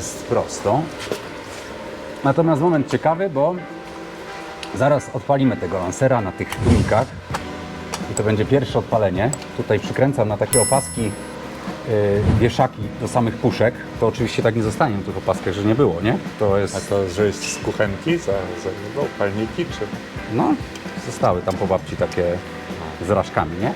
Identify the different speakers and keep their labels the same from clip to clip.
Speaker 1: jest prosto. Natomiast moment ciekawy, bo zaraz odpalimy tego lansera na tych tłumikach. I to będzie pierwsze odpalenie. Tutaj przykręcam na takie opaski yy, wieszaki do samych puszek. To oczywiście tak nie zostanie na tych opaskach, że nie było, nie? To jest...
Speaker 2: A to, że jest z kuchenki za, za niego, palniki, czy...
Speaker 1: No, zostały tam po babci takie z raszkami, nie?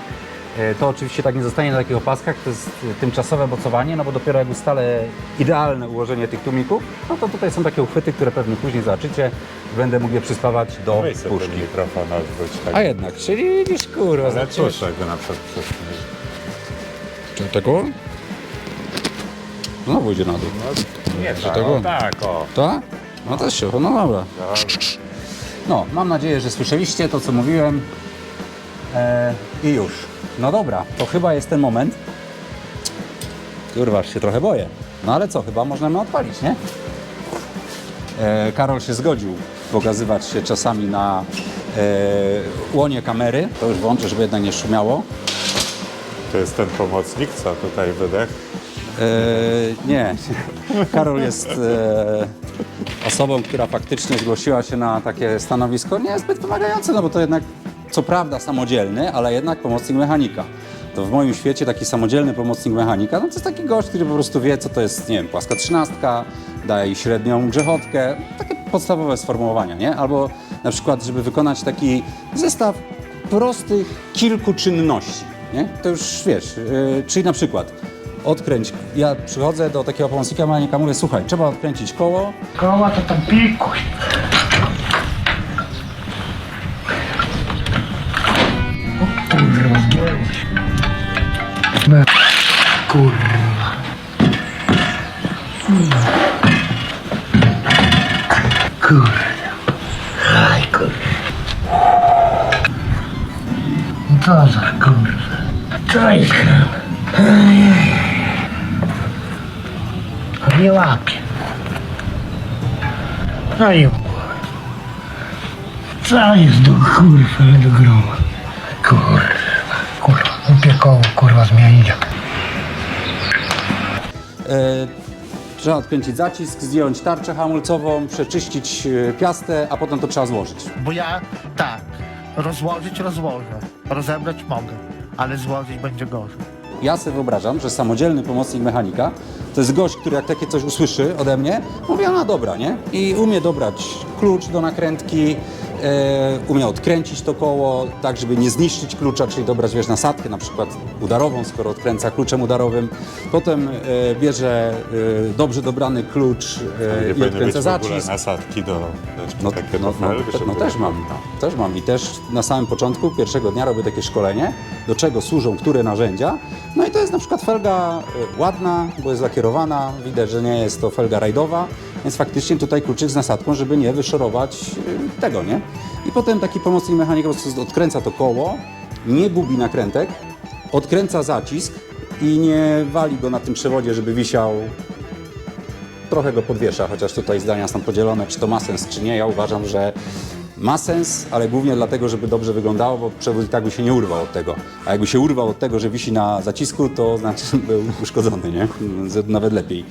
Speaker 1: E, To oczywiście tak nie zostanie na takich opaskach, to jest tymczasowe mocowanie, no bo dopiero jak ustalę idealne ułożenie tych tłumików, no to tutaj są takie uchwyty, które pewnie później zobaczycie, będę mógł je przyspawać do
Speaker 2: Weź sobie
Speaker 1: puszki.
Speaker 2: ten mikrofon odwróć tak.
Speaker 1: A jednak, czyli widzisz, kurwa,
Speaker 2: Ale cóż, jakby na przykład przesunąć.
Speaker 1: Czy tego? Znowu idzie na dół.
Speaker 2: No, nie tak,
Speaker 1: tego?
Speaker 2: o, tak, o.
Speaker 1: Tak? No też się, no dobra. No, mam nadzieję, że słyszeliście to, co mówiłem. E, I już. No dobra, to chyba jest ten moment. Kurwa, aż się trochę boję. No ale co, chyba możemy odpalić, nie? E, Karol się zgodził pokazywać się czasami na e, łonie kamery. To już włączę, żeby jednak nie szumiało.
Speaker 2: To jest ten pomocnik, co tutaj wydech.
Speaker 1: E, nie, Karol jest e, osobą, która faktycznie zgłosiła się na takie stanowisko niezbyt wymagające, no bo to jednak, co prawda samodzielny, ale jednak pomocnik mechanika. To w moim świecie taki samodzielny pomocnik mechanika, no to jest taki gość, który po prostu wie, co to jest, nie wiem, płaska trzynastka, daje średnią grzechotkę, takie podstawowe sformułowania, nie? Albo na przykład, żeby wykonać taki zestaw prostych kilku czynności, nie? To już wiesz, yy, czyli na przykład odkręć, ja przychodzę do takiego pomocnika mechanika, mówię, słuchaj, trzeba odkręcić koło,
Speaker 3: Koła to tam pikuś. Kurwa, się. Me- Kurwa. Kurwa. Aj kurwa. Co za kurwa. Co jest. Nie łapie. No i Co jest do kurwa, do groma? Kurwa, kurwa, upiekowo, kurwa, zmienić.
Speaker 1: e, trzeba odkręcić zacisk, zdjąć tarczę hamulcową, przeczyścić e, piastę, a potem to trzeba złożyć.
Speaker 4: Bo ja tak, rozłożyć rozłożę, rozebrać mogę, ale złożyć będzie gorzej.
Speaker 1: Ja sobie wyobrażam, że samodzielny pomocnik mechanika to jest gość, który jak takie coś usłyszy ode mnie, mówi, a no dobra, nie? I umie dobrać klucz do nakrętki, e, umie odkręcić to koło, tak żeby nie zniszczyć klucza, czyli dobrać, wiesz, nasadkę, na przykład udarową, skoro odkręca kluczem udarowym. Potem e, bierze e, dobrze dobrany klucz e, i odkręca zacisk.
Speaker 2: nasadki do,
Speaker 1: No, no, no, no też mam, też mam i też na samym początku pierwszego dnia robię takie szkolenie, do czego służą które narzędzia. No i to jest na przykład felga y, ładna, bo jest lakierowana, widać, że nie jest to felga rajdowa, więc faktycznie tutaj kluczyk z nasadką, żeby nie wyszorować y, tego, nie? I potem taki pomocnik mechanik po prostu odkręca to koło, nie gubi nakrętek, odkręca zacisk i nie wali go na tym przewodzie, żeby wisiał trochę go podwiesza, chociaż tutaj zdania są podzielone, czy to ma sens, czy nie. Ja uważam, że ma sens, ale głównie dlatego, żeby dobrze wyglądało, bo przewód i tak by się nie urwał od tego. A jakby się urwał od tego, że wisi na zacisku, to znaczy, że był uszkodzony, nie? Nawet lepiej.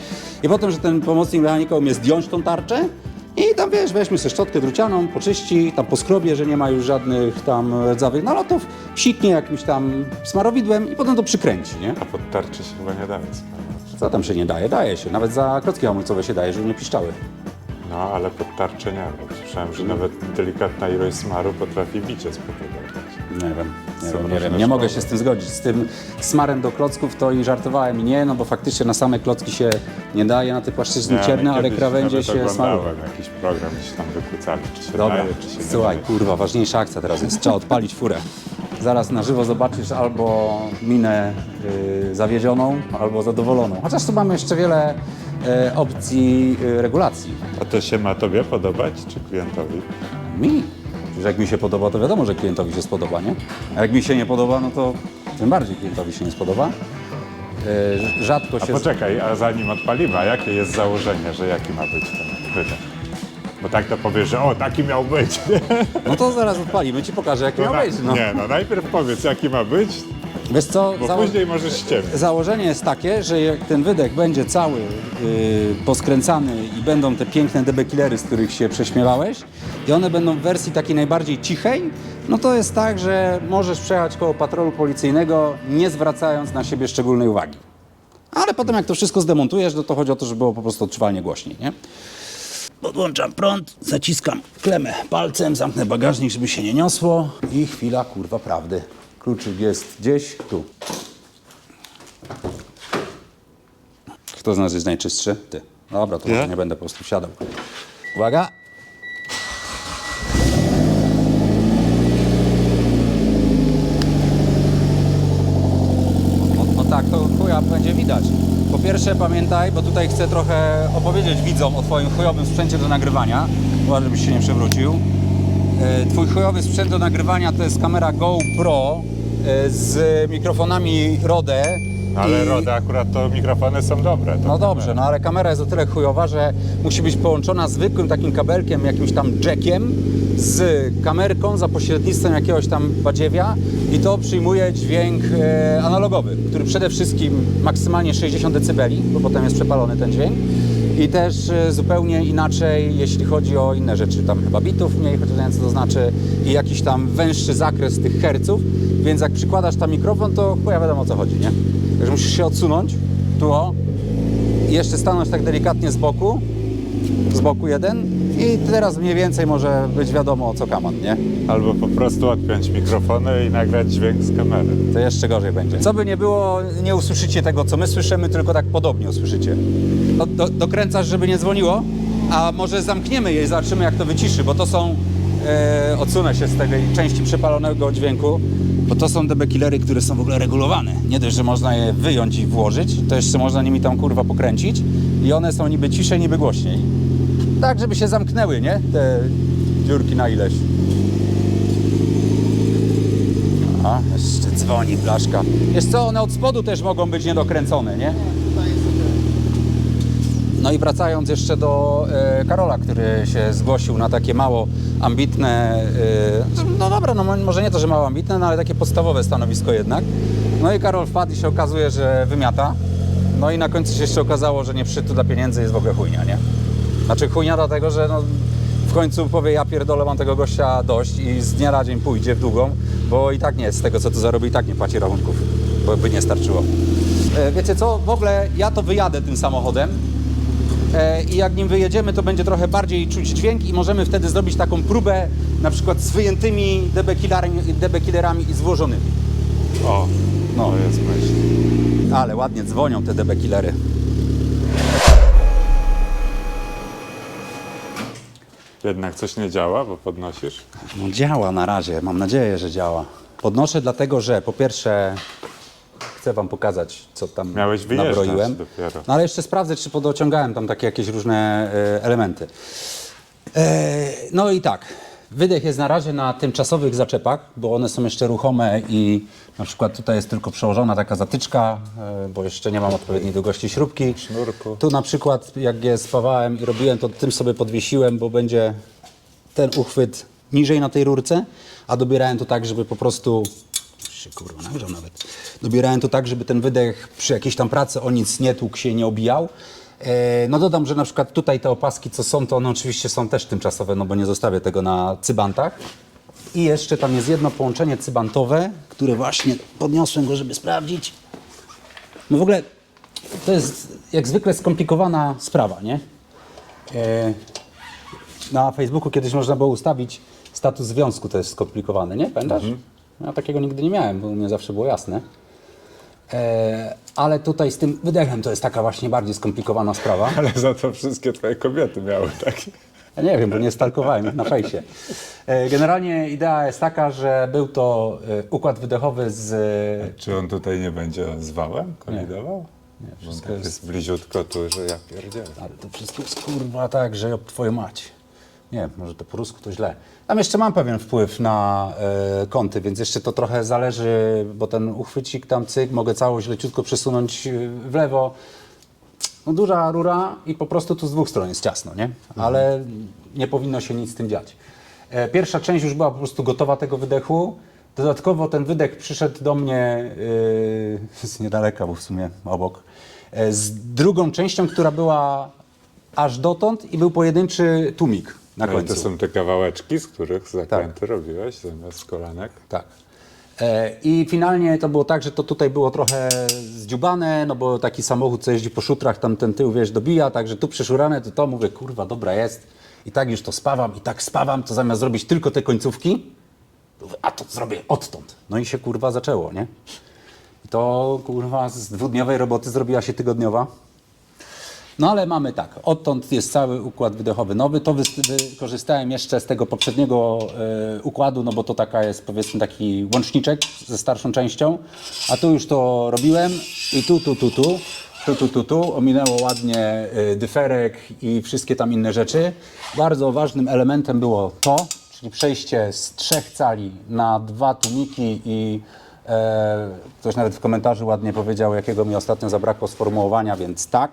Speaker 1: I potem, że ten pomocnik mechanika umie zdjąć tą tarczę i tam, wiesz, weźmy sobie szczotkę drucianą, poczyści, tam poskrobie, że nie ma już żadnych tam rdzawych nalotów, psiknie jakimś tam smarowidłem i potem to przykręci, nie?
Speaker 2: A pod tarczy się chyba nie daje sprawy.
Speaker 1: Co tam się nie daje? Daje się. Nawet za klocki hamulcowe się daje, żeby nie piszczały.
Speaker 2: No, ale pod tarczę nie. Bo słyszałem, że nawet delikatna ilość smaru potrafi bicie spowodować.
Speaker 1: Nie wiem, nie
Speaker 2: Są
Speaker 1: wiem, nie
Speaker 2: różne
Speaker 1: wiem. Nie mogę
Speaker 2: szkoły.
Speaker 1: się z tym zgodzić. Z tym smarem do klocków to i żartowałem i nie, no bo faktycznie na same klocki się nie daje, na te płaszczyzny
Speaker 2: Ja
Speaker 1: cierne, ale
Speaker 2: kiedyś
Speaker 1: krawędzie
Speaker 2: nawet
Speaker 1: się smarują.
Speaker 2: oglądałem jakiś program, gdzieś tam wykłócali, czy się
Speaker 1: Dobra,
Speaker 2: daje, czy się nie
Speaker 1: słuchaj,
Speaker 2: daje.
Speaker 1: kurwa, ważniejsza akcja teraz jest. Trzeba odpalić furę. Zaraz na żywo zobaczysz albo minę y, zawiedzioną, albo zadowoloną. Chociaż tu mamy jeszcze wiele y, opcji y, regulacji.
Speaker 2: A to się ma tobie podobać, czy klientowi?
Speaker 1: Mi. Że jak mi się podoba, to wiadomo, że klientowi się spodoba, nie? A jak mi się nie podoba, no to tym bardziej klientowi się nie spodoba. Y, rzadko
Speaker 2: A
Speaker 1: się...
Speaker 2: poczekaj, a zanim odpalimy, a jakie jest założenie, że jaki ma być ten wydech? Bo tak to powiesz, że o, taki miał być.
Speaker 1: No to zaraz odpalimy, ci pokażę, jaki miał
Speaker 2: na-
Speaker 1: być. No.
Speaker 2: Nie, no najpierw powiedz, jaki ma być.
Speaker 1: Wiesz co,
Speaker 2: Bo
Speaker 1: zało-
Speaker 2: później możesz ściemnić.
Speaker 1: założenie jest takie, że jak ten wydech będzie cały yy, poskręcany i będą te piękne debekillery, z których się prześmiewałeś i one będą w wersji takiej najbardziej cichej, no to jest tak, że możesz przejechać koło patrolu policyjnego, nie zwracając na siebie szczególnej uwagi. Ale potem jak to wszystko zdemontujesz, no to chodzi o to, żeby było po prostu odczuwalnie głośniej, nie? Podłączam prąd, zaciskam klemę palcem, zamknę bagażnik, żeby się nie niosło i chwila kurwa prawdy. Kluczyk jest gdzieś tu. Kto z nas jest najczystszy? Ty. Dobra, to może nie będę po prostu wsiadał. Uwaga. No, no tak, to chuja będzie widać. Po pierwsze pamiętaj, bo tutaj chcę trochę opowiedzieć widzom o twoim chujowym sprzęcie do nagrywania. Uważaj, żebyś się nie przewrócił. E, Twój chujowy sprzęt do nagrywania to jest kamera GoPro e, z mikrofonami Rode.
Speaker 2: Ale
Speaker 1: i-
Speaker 2: Rode akurat to mikrofony są dobre.
Speaker 1: No dobrze, no ale kamera jest o tyle chujowa, że musi być połączona zwykłym takim kabelkiem, jakimś tam jackiem z kamerką za pośrednictwem jakiegoś tam badziewia i to przyjmuje dźwięk e, analogowy, który przede wszystkim maksymalnie 60 dB, bo potem jest przepalony ten dźwięk. I też e, zupełnie inaczej, jeśli chodzi o inne rzeczy, tam chyba bitów mniej, chociaż nie wiem co to znaczy, i jakiś tam węższy zakres tych herców, więc jak przykładasz tam mikrofon, to chuja wiadomo o co chodzi, nie? Także musisz się odsunąć, tu o, i jeszcze stanąć tak delikatnie z boku, z boku jeden i teraz mniej więcej może być wiadomo o co kaman, nie?
Speaker 2: Albo po prostu odpiąć mikrofony i nagrać dźwięk z kamery.
Speaker 1: To jeszcze gorzej będzie. Co by nie było, nie usłyszycie tego, co my słyszymy, tylko tak podobnie usłyszycie. Do, do, dokręcasz, żeby nie dzwoniło, a może zamkniemy je i zobaczymy, jak to wyciszy, bo to są, e, odsunę się z tej części przepalonego dźwięku, bo to są debekillery, które są w ogóle regulowane. Nie dość, że można je wyjąć i włożyć, to jeszcze można nimi tam kurwa pokręcić i one są niby ciszej, niby głośniej. Tak, żeby się zamknęły, nie? Te dziurki na ileś. A, jeszcze dzwoni blaszka. Wiesz co, one od spodu też mogą być niedokręcone, nie? No i wracając jeszcze do e, Karola, który się zgłosił na takie mało ambitne, e, no dobra, no mo- może nie to, że mało ambitne, no ale takie podstawowe stanowisko jednak. No i Karol wpadł i się okazuje, że wymiata. No i na końcu się jeszcze okazało, że nie przyszedł dla pieniędzy jest w ogóle chujnia, nie? Znaczy chujnia dlatego, że no, w końcu powie ja pierdolę, mam tego gościa dość i z dnia na dzień pójdzie w długą, bo i tak nie, z tego co tu zarobi i tak nie płaci rachunków, bo by nie starczyło. E, wiecie co, w ogóle ja to wyjadę tym samochodem, E, i jak nim wyjedziemy, to będzie trochę bardziej czuć dźwięk i możemy wtedy zrobić taką próbę na przykład z wyjętymi debekillerami, debekillerami i złożonymi.
Speaker 2: O,
Speaker 1: No.
Speaker 2: jest myśl.
Speaker 1: Ale ładnie dzwonią te debekillery.
Speaker 2: Jednak coś nie działa, bo podnosisz.
Speaker 1: No działa na razie, mam nadzieję, że działa. Podnoszę dlatego, że po pierwsze chcę wam pokazać, co tam
Speaker 2: Miałeś wyjeżdżać
Speaker 1: nabroiłem.
Speaker 2: dopiero.
Speaker 1: No ale jeszcze sprawdzę, czy podociągałem tam takie jakieś różne e, elementy. E, no i tak, wydech jest na razie na tymczasowych zaczepach, bo one są jeszcze ruchome i na przykład tutaj jest tylko przełożona taka zatyczka, e, bo jeszcze nie mam odpowiedniej długości śrubki.
Speaker 2: Sznurku.
Speaker 1: Tu na przykład jak je spawałem i robiłem, to tym sobie podwiesiłem, bo będzie ten uchwyt niżej na tej rurce, a dobierałem to tak, żeby po prostu się kurwa nawet. Dobierałem to tak, żeby ten wydech przy jakiejś tam pracy o nic nie tłukł się, nie obijał. E, No dodam, że na przykład tutaj te opaski, co są, to one oczywiście są też tymczasowe, no bo nie zostawię tego na cybantach. I jeszcze tam jest jedno połączenie cybantowe, które właśnie podniosłem go, żeby sprawdzić. No w ogóle to jest jak zwykle skomplikowana sprawa, nie? E, na Facebooku kiedyś można było ustawić status związku, to jest skomplikowane, nie? Pamiętasz? Ja takiego nigdy nie miałem, bo u mnie zawsze było jasne. E, ale tutaj z tym wydechem to jest taka właśnie bardziej skomplikowana sprawa.
Speaker 2: Ale za to wszystkie twoje kobiety miały takie.
Speaker 1: Ja nie wiem, bo nie stalkowałem ich na fejsie. E, generalnie idea jest taka, że był to e, układ wydechowy z...
Speaker 2: Czy on tutaj nie będzie z wałem kolidował?
Speaker 1: Nie,
Speaker 2: Bo
Speaker 1: wszystko
Speaker 2: tak
Speaker 1: jest...
Speaker 2: jest bliziutko tu, że ja pierdzielę.
Speaker 1: Ale to wszystko jest kurwa tak, że ob twoją mać. Nie, może to po rusku to źle. Tam jeszcze mam pewien wpływ na e, kąty, więc jeszcze to trochę zależy, bo ten uchwycik tam cyk, mogę całość leciutko przesunąć e, w lewo. No duża rura i po prostu tu z dwóch stron jest ciasno, nie? Ale nie powinno się nic z tym dziać. E, pierwsza część już była po prostu gotowa tego wydechu. Dodatkowo ten wydech przyszedł do mnie yy, z niedaleka, bo w sumie obok, e, z drugą częścią, która była aż dotąd i był pojedynczy tłumik na
Speaker 2: Ale
Speaker 1: końcu.
Speaker 2: to są te kawałeczki, z których zakręty robiłeś zamiast kolanek?
Speaker 1: Tak. E, I finalnie to było tak, że to tutaj było trochę zdziubane, no bo taki samochód, co jeździ po szutrach, tam ten tył, wiesz, dobija, także tu przyszurane, to to mówię, kurwa, dobra jest. I tak już to spawam, i tak spawam, to zamiast zrobić tylko te końcówki, mówię, a to zrobię odtąd. No i się kurwa zaczęło, nie? I to kurwa z dwudniowej roboty zrobiła się tygodniowa. No ale mamy tak, odtąd jest cały układ wydechowy nowy. To wykorzystałem jeszcze z tego poprzedniego e, układu, no bo to taka jest powiedzmy taki łączniczek ze starszą częścią. A tu już to robiłem i tu, tu, tu, tu, tu, tu, tu, tu. Ominęło ładnie e, dyferek i wszystkie tam inne rzeczy. Bardzo ważnym elementem było to, czyli przejście z trzech cali na dwa tłumiki i e, ktoś nawet w komentarzu ładnie powiedział, jakiego mi ostatnio zabrakło sformułowania, więc tak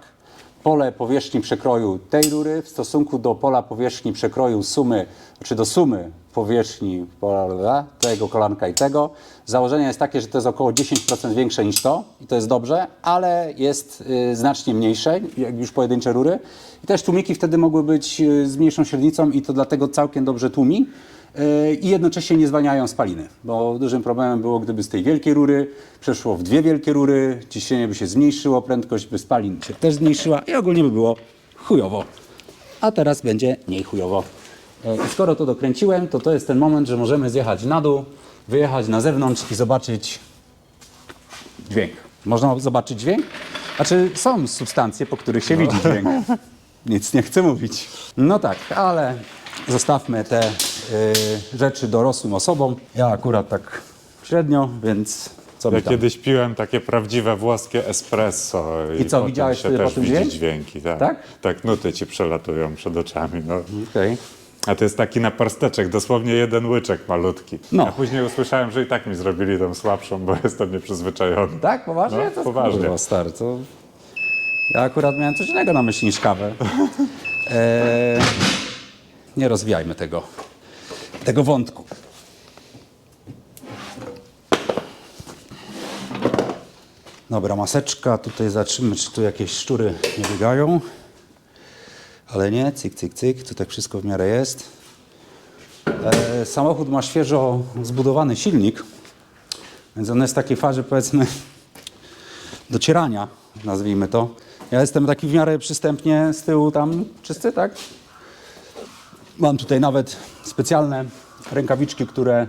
Speaker 1: pole powierzchni przekroju tej rury w stosunku do pola powierzchni przekroju sumy, czy do sumy powierzchni pola tego kolanka i tego. Założenie jest takie, że to jest około 10% większe niż to i to jest dobrze, ale jest y, znacznie mniejsze, jak już pojedyncze rury. I też tłumiki wtedy mogły być y, z mniejszą średnicą i to dlatego całkiem dobrze tłumi. Yy, i jednocześnie nie zwalniają spaliny, bo dużym problemem było, gdyby z tej wielkiej rury przeszło w dwie wielkie rury, ciśnienie by się zmniejszyło, prędkość by spalin się też zmniejszyła i ogólnie by było chujowo. A teraz będzie mniej chujowo. Yy, I skoro to dokręciłem, to to jest ten moment, że możemy zjechać na dół, wyjechać na zewnątrz i zobaczyć dźwięk. Można zobaczyć dźwięk? Znaczy są substancje, po których się widzi dźwięk. Nic nie chcę mówić. No tak, ale zostawmy te rzeczy dorosłym osobom. Ja akurat tak średnio, więc co
Speaker 2: Ja
Speaker 1: by tam.
Speaker 2: kiedyś piłem takie prawdziwe włoskie espresso i,
Speaker 1: I co, widziałeś
Speaker 2: się też widzi
Speaker 1: dźwięk?
Speaker 2: dźwięki. Tak?
Speaker 1: Tak?
Speaker 2: tak, nuty ci przelatują przed oczami. No.
Speaker 1: Okej.
Speaker 2: A to jest taki naparsteczek, dosłownie jeden łyczek malutki.
Speaker 1: No.
Speaker 2: A później usłyszałem, że i tak mi zrobili tą słabszą, bo jestem nieprzyzwyczajony.
Speaker 1: Tak? Poważnie?
Speaker 2: No,
Speaker 1: to
Speaker 2: poważnie.
Speaker 1: Kurwa, stary, to... Ja akurat miałem coś innego na myśli niż kawę. Eee, nie rozwijajmy tego, tego wątku. Dobra, maseczka. Tutaj zobaczymy, czy tu jakieś szczury nie biegają. Ale nie, cyk, cyk, cyk. Tu tak wszystko w miarę jest. E, samochód ma świeżo zbudowany silnik, więc on jest w takiej fazie, powiedzmy, docierania, nazwijmy to. Ja jestem taki w miarę przystępnie z tyłu tam czysty, tak? Mam tutaj nawet specjalne rękawiczki, które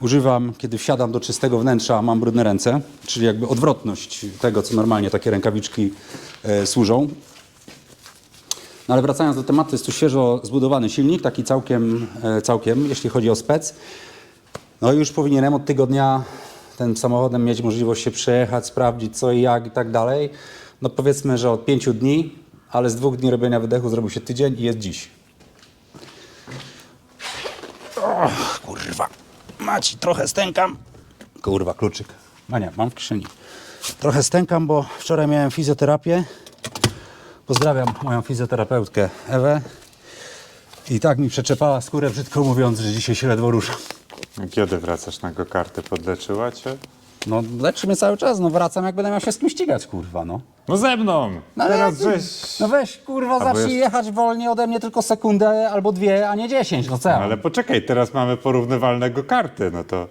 Speaker 1: używam, kiedy wsiadam do czystego wnętrza, a mam brudne ręce, czyli jakby odwrotność tego, co normalnie takie rękawiczki e, służą. No ale wracając do tematu, jest tu świeżo zbudowany silnik, taki całkiem, e, całkiem, jeśli chodzi o spec. No i już powinienem od tygodnia tym samochodem mieć możliwość się przejechać, sprawdzić co i jak i tak dalej. No powiedzmy, że od pięciu dni, ale z dwóch dni robienia wydechu zrobił się tydzień i jest dziś. Och, kurwa. Maci, trochę stękam. Kurwa, kluczyk. A nie, mam w kieszeni. Trochę stękam, bo wczoraj miałem fizjoterapię. Pozdrawiam moją fizjoterapeutkę Ewę. I tak mi przeczepała skórę, brzydko mówiąc, że dzisiaj się ledwo ruszam.
Speaker 2: Kiedy wracasz na go karty? Podleczyła cię?
Speaker 1: No leczy mnie cały czas, no wracam jak będę miał się z kim ścigać, kurwa, no.
Speaker 2: No ze mną!
Speaker 1: No ale
Speaker 2: Teraz
Speaker 1: jak-
Speaker 2: żeś...
Speaker 1: No weź, kurwa,
Speaker 2: Albo
Speaker 1: zacznij
Speaker 2: jest-
Speaker 1: jechać wolniej ode mnie tylko sekundę albo dwie, a nie dziesięć, no co ja mam?
Speaker 2: Ale poczekaj, teraz mamy porównywalnego karty, no to...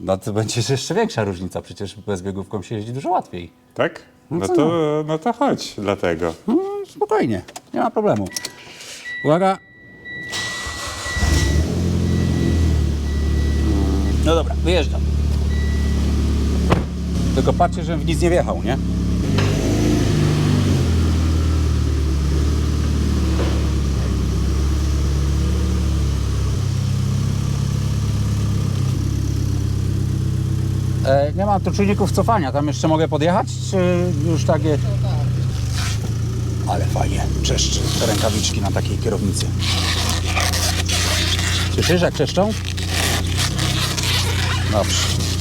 Speaker 1: No to będzie jeszcze większa różnica, przecież bez biegówką się jeździ dużo łatwiej.
Speaker 2: Tak? No
Speaker 1: co
Speaker 2: to, no to chodź, dlatego.
Speaker 1: No, spokojnie, nie ma problemu. Uwaga. No dobra, wyjeżdżam. Tylko patrzcie, żebym w nic nie wjechał, nie? E, nie mam tu czujników cofania, tam jeszcze mogę podjechać, czy już takie... Ale fajnie, czeszczy rękawiczki na takiej kierownicy. Słyszysz jak czeszczą? Dobrze.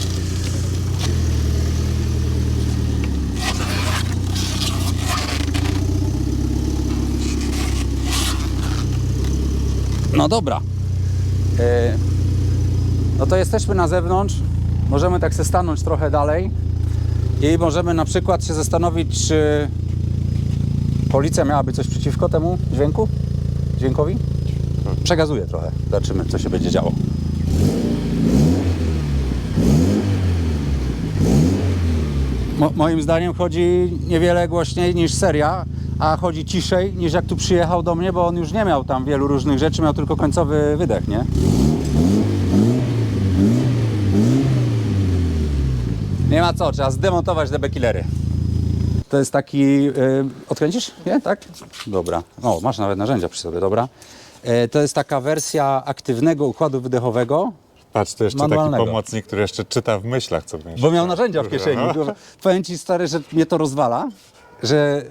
Speaker 1: No dobra. E, No to jesteśmy na zewnątrz. Możemy tak się stanąć trochę dalej i możemy na przykład się zastanowić, czy policja miałaby coś przeciwko temu dźwięku? Dźwiękowi? Przekazuję trochę. Zobaczymy, co się będzie działo. Mo- moim zdaniem chodzi niewiele głośniej niż seria, a chodzi ciszej niż jak tu przyjechał do mnie, bo on już nie miał tam wielu różnych rzeczy, miał tylko końcowy wydech, nie? Nie ma co, trzeba zdemontować te bekillery. To jest taki. Yy, odkręcisz? Nie? Tak? Dobra. O, masz nawet narzędzia przy sobie, dobra. E, to jest taka wersja aktywnego układu wydechowego,
Speaker 2: Patrz, to jeszcze
Speaker 1: Manualnego.
Speaker 2: taki pomocnik, który jeszcze czyta w myślach, co będziesz
Speaker 1: Bo miał narzędzia w kieszeni. Powiem ci stary, że mnie to rozwala, że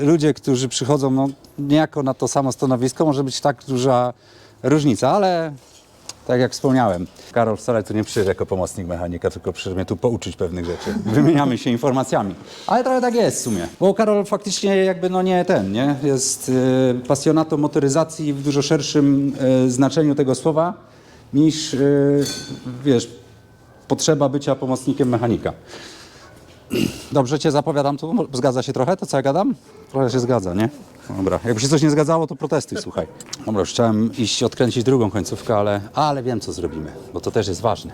Speaker 1: ludzie, którzy przychodzą no, niejako na to samo stanowisko, może być tak duża różnica, ale tak jak wspomniałem, Karol wcale tu nie przyszedł jako pomocnik mechanika, tylko przyszedł mnie tu pouczyć pewnych rzeczy. Wymieniamy się informacjami. Ale trochę tak jest w sumie, bo Karol faktycznie jakby no nie ten, nie? Jest y, pasjonatą motoryzacji w dużo szerszym y, znaczeniu tego słowa niż, y, wiesz, potrzeba bycia pomocnikiem mechanika. Dobrze cię zapowiadam tu? Zgadza się trochę to, co ja gadam? Trochę się zgadza, nie? Dobra, jakby się coś nie zgadzało, to protestuj, słuchaj. Dobra, już chciałem iść odkręcić drugą końcówkę, ale, ale wiem, co zrobimy, bo to też jest ważne.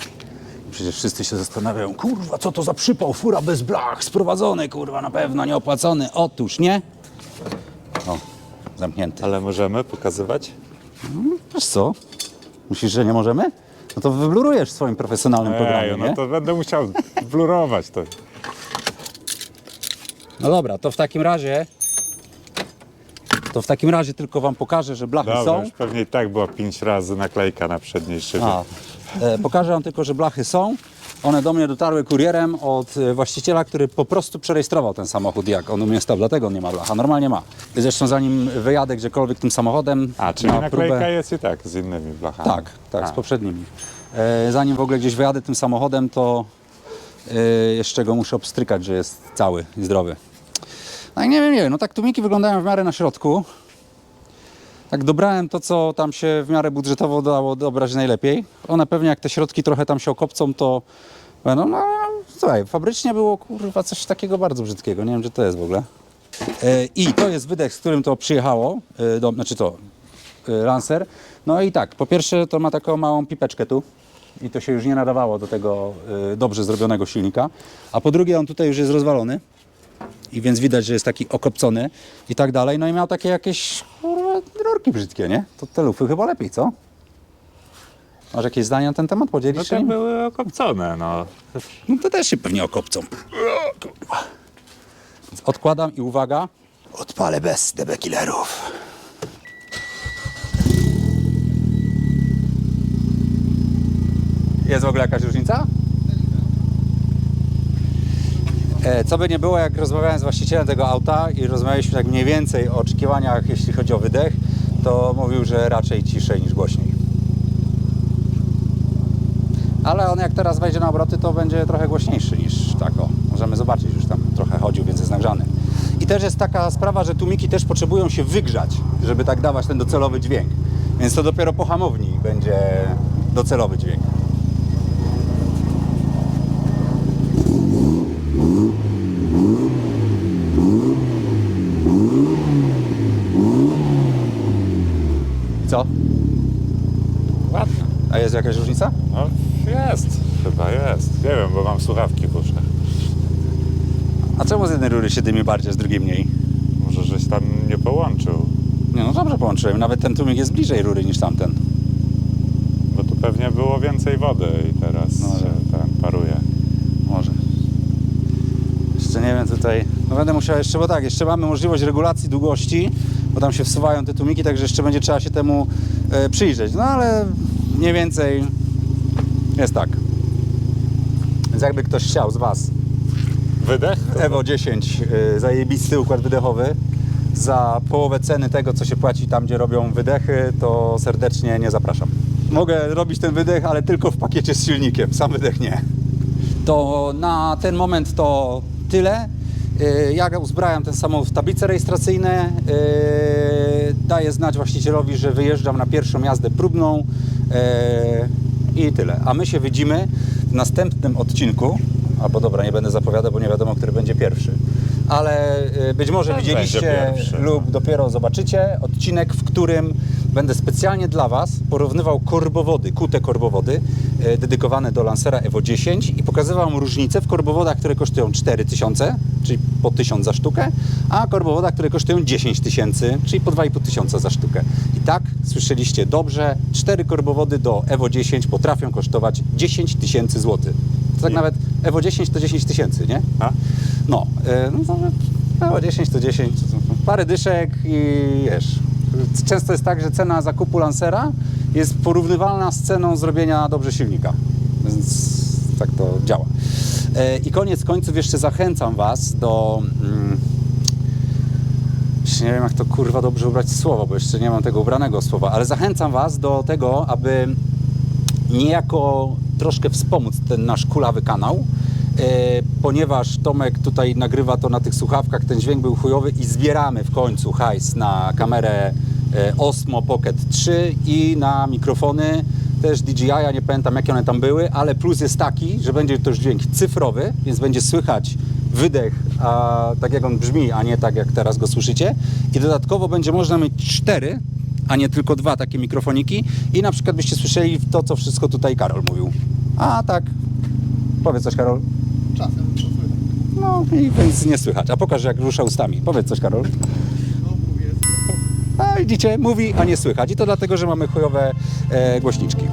Speaker 1: Przecież wszyscy się zastanawiają, kurwa, co to za przypał, fura bez blach, sprowadzony, kurwa, na pewno nieopłacony. Otóż nie. O, zamknięty.
Speaker 2: Ale możemy pokazywać?
Speaker 1: Wiesz co? Myślisz, że nie możemy? No to wyblurujesz w swoim profesjonalnym programie,
Speaker 2: Ej,
Speaker 1: nie?
Speaker 2: no to będę musiał blurować to.
Speaker 1: No dobra, to w takim razie. To w takim razie tylko wam pokażę, że blachy
Speaker 2: Dobra,
Speaker 1: są.
Speaker 2: już pewnie i tak była pięć razy naklejka na przedniej szybie.
Speaker 1: A, e, pokażę wam tylko, że blachy są. One do mnie dotarły kurierem od e, właściciela, który po prostu przerejestrował ten samochód, jak on u mnie stał, dlatego on nie ma blacha. Normalnie ma. Zresztą zanim wyjadę gdziekolwiek tym samochodem
Speaker 2: A, czyli
Speaker 1: na
Speaker 2: naklejka
Speaker 1: próbę...
Speaker 2: jest i tak z innymi blachami.
Speaker 1: Tak, tak,
Speaker 2: A.
Speaker 1: z poprzednimi. E, zanim w ogóle gdzieś wyjadę tym samochodem, to e, jeszcze go muszę obstrykać, że jest cały i zdrowy. No i nie wiem, nie wiem, no tak tumiki wyglądają w miarę na środku. Tak dobrałem to, co tam się w miarę budżetowo dało dobrać najlepiej. One pewnie jak te środki trochę tam się okopcą, to będą, no słuchaj, fabrycznie było kurwa coś takiego bardzo brzydkiego, nie wiem, gdzie to jest w ogóle. E, I to jest wydech, z którym to przyjechało, e, do, znaczy to y, Lancer. No i tak, po pierwsze to ma taką małą pipeczkę tu i to się już nie nadawało do tego dobrze zrobionego silnika. A po drugie on tutaj już jest rozwalony i więc widać, że jest taki okopcony i tak dalej. No i miał takie jakieś kurwa, rurki brzydkie, nie? To te lufy chyba lepiej, co? Masz jakieś zdanie na ten temat?
Speaker 2: No
Speaker 1: Podzielisz się?
Speaker 2: to
Speaker 1: nim?
Speaker 2: były okopcone, no.
Speaker 1: No to też się pewnie okopcą. Więc odkładam i uwaga, odpalę bez debekillerów. Jest w ogóle jakaś różnica? E, Co by nie było, jak rozmawiałem z właścicielem tego auta i rozmawialiśmy tak mniej więcej o oczekiwaniach, jeśli chodzi o wydech, to mówił, że raczej ciszej niż głośniej. Ale on jak teraz wejdzie na obroty, to będzie trochę głośniejszy niż tako. Możemy zobaczyć, już tam trochę chodził, więc jest nagrzany. I też jest taka sprawa, że tłumiki też potrzebują się wygrzać, żeby tak dawać ten docelowy dźwięk. Więc to dopiero po hamowni będzie docelowy dźwięk. I co?
Speaker 2: Ładne.
Speaker 1: A jest jakaś różnica?
Speaker 2: No jest, chyba jest. Nie wiem, bo mam słuchawki w uszach.
Speaker 1: A czemu z jednej rury się dymi bardziej, z drugiej mniej?
Speaker 2: Może żeś tam nie połączył,
Speaker 1: Nie no dobrze połączyłem, nawet ten tłumik jest bliżej rury niż tamten.
Speaker 2: bo tu pewnie było więcej wody i teraz
Speaker 1: Może.
Speaker 2: się ten paruje.
Speaker 1: Może. Jeszcze nie wiem tutaj. No będę musiał jeszcze, bo tak, jeszcze mamy możliwość regulacji długości, bo tam się wsuwają te tłumiki, także jeszcze będzie trzeba się temu e, przyjrzeć. No ale mniej więcej jest tak. Więc jakby ktoś chciał z Was
Speaker 2: Wydech?
Speaker 1: Evo 10, y, zajebisty układ wydechowy. Za połowę ceny tego, co się płaci tam, gdzie robią wydechy, to serdecznie nie zapraszam. Mogę robić ten wydech, ale tylko w pakiecie z silnikiem, sam wydech nie. To na ten moment to tyle. Y, Ja uzbrajam ten samochód w tablice rejestracyjne. y, Daję znać właścicielowi, że wyjeżdżam na pierwszą jazdę próbną. y, i tyle. A my się widzimy w następnym odcinku, albo dobra, nie będę zapowiadał, bo nie wiadomo, który będzie pierwszy. Ale być może widzieliście
Speaker 2: no.
Speaker 1: lub dopiero zobaczycie odcinek, w którym będę specjalnie dla Was porównywał korbowody, kute korbowody e, dedykowane do Lancera Evo 10 i pokazywał Wam różnicę w korbowodach, które kosztują 4000, czyli po 1000 za sztukę, a korbowodach, które kosztują 10 tysięcy, czyli po 2500 tysiąca za sztukę. I tak, słyszeliście dobrze, cztery korbowody do Evo 10 potrafią kosztować 10 tysięcy złotych. To tak
Speaker 2: I-
Speaker 1: nawet Evo 10 to 10 tysięcy, nie?
Speaker 2: A?
Speaker 1: No, e, no Evo 10 to 10, to parę dyszek i wiesz. Często jest tak, że cena zakupu Lancera jest porównywalna z ceną zrobienia dobrze silnika. Więc tak to działa. E, I koniec końców jeszcze zachęcam Was do... Mm, nie wiem, jak to kurwa dobrze ubrać słowo, bo jeszcze nie mam tego ubranego słowa, ale zachęcam Was do tego, aby niejako troszkę wspomóc ten nasz kulawy kanał, e, ponieważ Tomek tutaj nagrywa to na tych słuchawkach, ten dźwięk był chujowy i zbieramy w końcu hajs na kamerę e, Osmo Pocket 3 i na mikrofony też DJI, ja nie pamiętam jakie one tam były, ale plus jest taki, że będzie to już dźwięk cyfrowy, więc będzie słychać wydech, a, tak jak on brzmi, a nie tak jak teraz go słyszycie. I dodatkowo będzie można mieć cztery, a nie tylko dwa takie mikrofoniki i na przykład byście słyszeli to, co wszystko tutaj Karol mówił. A tak, powiedz coś Karol.
Speaker 5: Czasem.
Speaker 1: No i więc nie słychać. A pokaż jak rusza ustami. Powiedz coś Karol. A widzicie, mówi, a nie słychać. I to dlatego, że mamy chujowe e, głośniczki.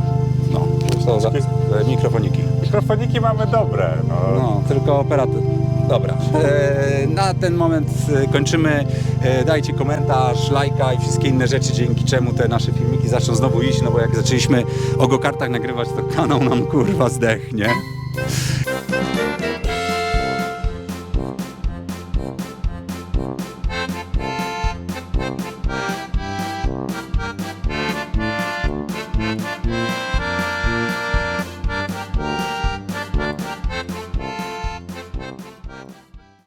Speaker 1: No, to za, e, mikrofoniki.
Speaker 2: Mikrofoniki mamy dobre. No.
Speaker 1: No, tylko operator. Dobra. E, na ten moment e, kończymy. E, dajcie komentarz, lajka i wszystkie inne rzeczy, dzięki czemu te nasze filmiki zaczną znowu iść, no bo jak zaczęliśmy o gokartach nagrywać, to kanał nam kurwa zdechnie.